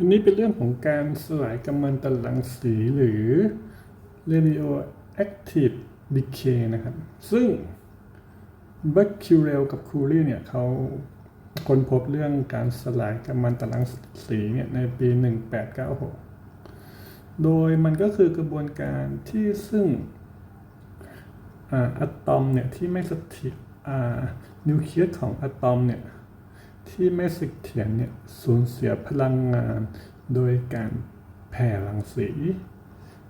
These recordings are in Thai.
อันนี้เป็นเรื่องของการสลายกัมมันตรังสีหรือ radioactive decay นะครับ ซึ่ง b e c q u e r e l กับ Curie เนี่ยเขาค้นพบเรื่องการสลายกัมมันตรังสีเนี่ยในปี 1896 โดยมันก็คือกระบวนการที่ซึ่งอะตอมเนี่ยที่ไม่สถียรนิวเคลียสของอะตอมเนี่ย ที่ไม่เถียรเนี่ยสูญเสียพลังงานโดยการแผ่รังสี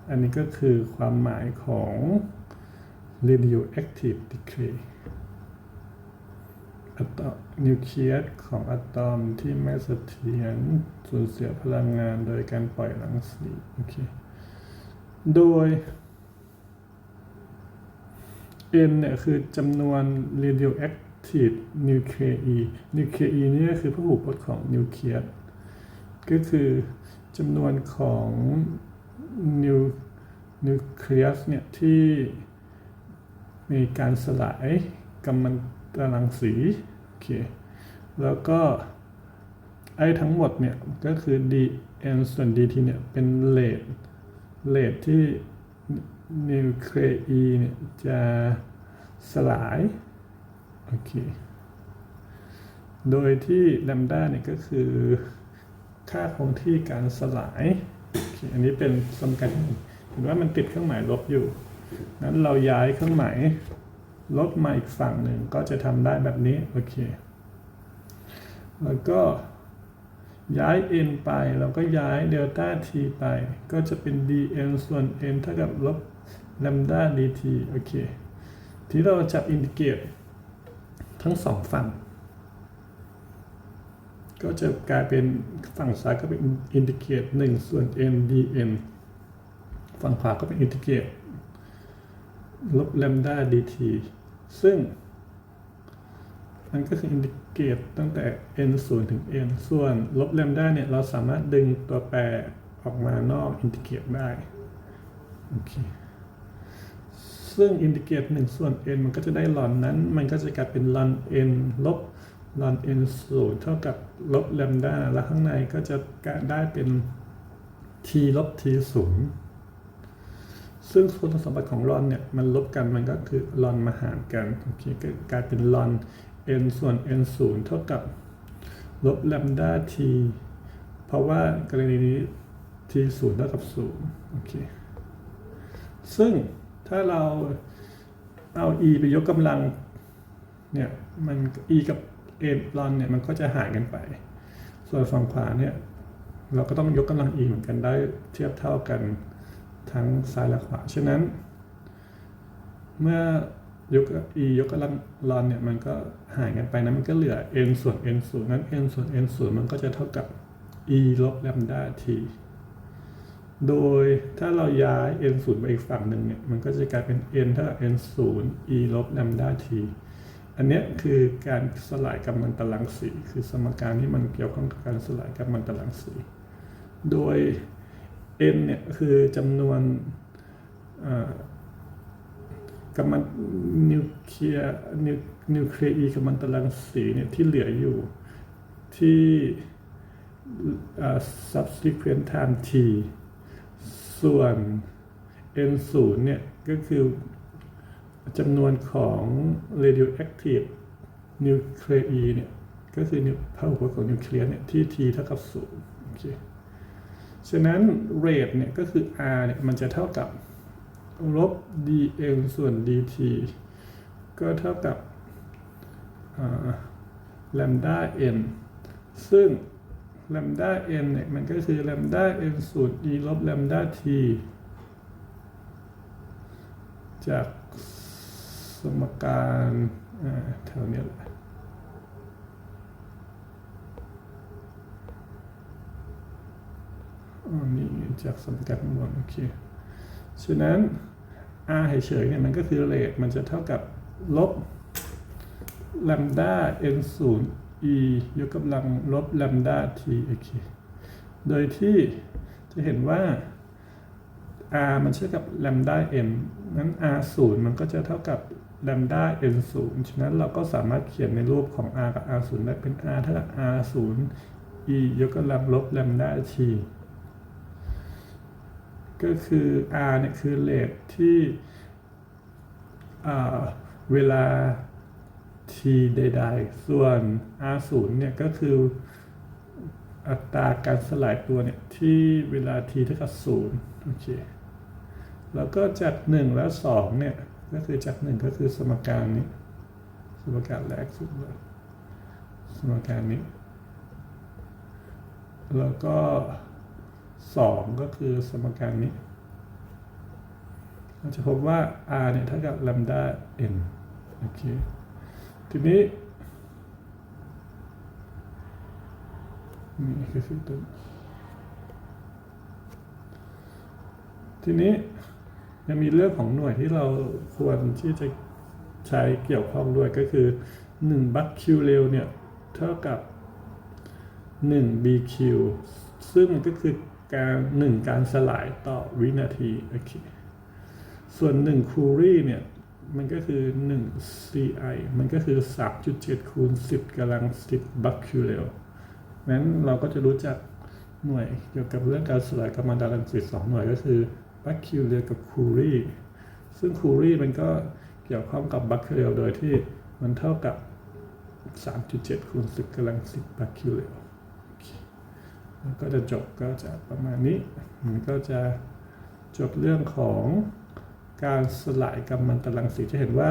อันนี้ก็คือความหมายของ radioactive decay อะตอมนิวเคลียสของอะตอมที่ไม่เสถียรสูญเสียพลังงานโดยการปล่อยรังสีโอเคโดย N เนี่ยคือจำนวน radioactive nuclei nuclei นี่ก็คือพหุพจน์ของนิวเคลียสก็คือจำนวนของนิวนิวเคลียสเนี่ยที่มีการสลายกัมมันตรังสีโอเคแล้วก็ไอ้ทั้งหมดเนี่ยก็คือ dn ส่วน dt เนี่ยเป็นเลทเลทที่นิวเคลียเนี่ยจะสลาย โอเค โดยที่แลมด้าเนี่ยก็คือค่าคงที่การสลายโอเคอันนี้เป็นสมการเห็นว่ามันติดเครื่องหมายลบอยู่ นั้นเราย้ายเครื่องหมายลบมาอีกฝั่งหนึ่งก็จะทำได้แบบนี้ โอเค แล้วก็ย้าย n ไป เราก็ย้ายเดลต้า t ไป ก็จะเป็น dn ส่วน n เท่ากับลบ lambda dt โอเค ที่เราจับอินทิเกรต ทั้งสองฝั่ง ก็จะกลายเป็นฝั่งซ้ายก็เป็นอินทิเกรต1ส่วน n dn ฝั่งขวาก็เป็นอินทิเกรตลบ lambda dt ซึ่ง มันก็คืออินทิเกรตตั้งแต่ n 0ถึง n ส่วนลบ lambda เนี่ย เราสามารถดึงตัวแปรออกมานอกอินทิเกรตได้ โอเค ซึ่งอินทิเกรต1ส่วน n มันก็จะได้ลอนนั้น มันก็จะกลายเป็นลอน n ลบลอน n 0เท่ากับลบ lambda แล้วข้างในก็จะได้เป็น t ลบ t 0ซึ่งคุณสมบัติของลอนเนี่ยมันลบกันมันก็คือลอนมาหารกันโอเคก็กลายเป็นลอน n ส่วน n 0เท่ากับลบ lambda t เพราะว่ากรณีนี้ t 0เท่ากับ0โอเคซึ่ง ถ้าเราเอา e ไปยกกำลังเนี่ยมัน e กับ a ลอนเนี่ยมันก็จะหารกันไป ส่วนฝั่งขวาเนี่ยเราก็ต้องยกกำลัง e เหมือนกันได้เทียบเท่ากันทั้งซ้ายและขวา ฉะนั้น เมื่อยก e ยกกำลังลอนเนี่ยมันก็หารกันไปนะมันก็เหลือ n ส่วน n 0นั้น n ส่วน n 0มันก็จะเท่ากับ e ลบ lambda t โดยถ้าเราย้าย n 0ไปอีกฝั่งหนึ่งเนี่ย มันก็จะกลายเป็น n เท่ากับ n 0 e ลบ lambda t อันนี้คือการสลายกัมมันตรังสี คือสมการที่มันเกี่ยวข้องกับการสลายกัมมันตรังสี โดย n เนี่ยคือจำนวนกัมมันนิวเคลียร์นิวเคลียร์กัมมันตรังสีเนี่ยที่เหลืออยู่ที่ subsequent time t ส่วน n 0 เนี่ยก็คือจำนวนของ radioactive nuclei เนี่ยก็คือพหุพจน์ของนิวเคลียร์เนี่ยที่ t เท่ากับ0โอเคฉะนั้น rate เนี่ยก็คือ r เนี่ยมันจะเท่ากับลบ dn ส่วน dt ก็เท่ากับ lambda n ซึ่ง lambda n เนี่ยมันก็คือ lambda n สูตร e ลบ lambda t จากสมการแถวนี้แหละอันนี้จากสมการข้างบนโอเค ฉะนั้น r เฉยๆเนี่ยมันก็คือเรทมันจะเท่ากับลบ lambda n 0 e ยกกำลังลบ lambda t โอเค โดยที่จะเห็นว่า r มันเท่ากับ lambda n นั้น r 0มันก็จะเท่ากับ lambda n 0ฉะนั้นเราก็สามารถเขียนในรูปของ r กับ r 0ได้เป็น r เท่ากับ r 0 e ยกกำลังลบแลมด้า t ก็คือ r เนี่ยคือเลทที่เวลา t ใดๆ ส่วน r 0 เนี่ยก็คืออัตราการสลายตัวเนี่ยที่เวลา t เท่ากับ0โอเคแล้วก็จาก 1 และ 2 เนี่ย ก็คือจาก 1 ก็คือสมการนี้ สมการแรกสุดเลยสมการนี้ แล้วก็ 2 ก็คือสมการนี้ เราจะพบว่า r เนี่ยเท่ากับ lambda n โอเค ทีนี้นี่คือตัวทีนี้ยังมีเรื่องของหน่วยที่เราควรที่จะใช้เกี่ยวข้องด้วยก็คือ1บัคคิวเร็วเนี่ย เท่ากับ 1 BQ ซึ่งก็คือการ1การสลายต่อวินาทีโอเคส่วน1คูรี่เนี่ย มันก็คือ 1 CI มันก็คือ 3.7 คูณ 10กำลัง 10 บัคคิวเร็วนั้นเราก็จะรู้จักหน่วยเกี่ยวกับเรื่องการสลายกัมมันตรังสีสองหน่วยก็คือบัคคิวเร็วกับคูรีซึ่งคูรีมันก็เกี่ยวข้องกับบัคคิวเร็วโดยที่มันเท่ากับ 3.7 คูณ 10กำลัง 10 บัคคิวเร็วโอเคแล้วก็จะจบก็จะประมาณนี้ มันก็จะจบเรื่องของ การสลายกัมมันตรังสีจะเห็นว่า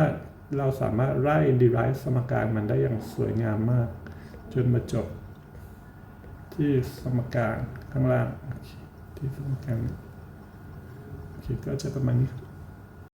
เราสามารถไล่ดีไรฟ์สมการมันได้อย่างสวยงามมาก จนมาจบ ที่สมการข้างล่างที่สมการโอเคก็จะประมาณนี้ครับ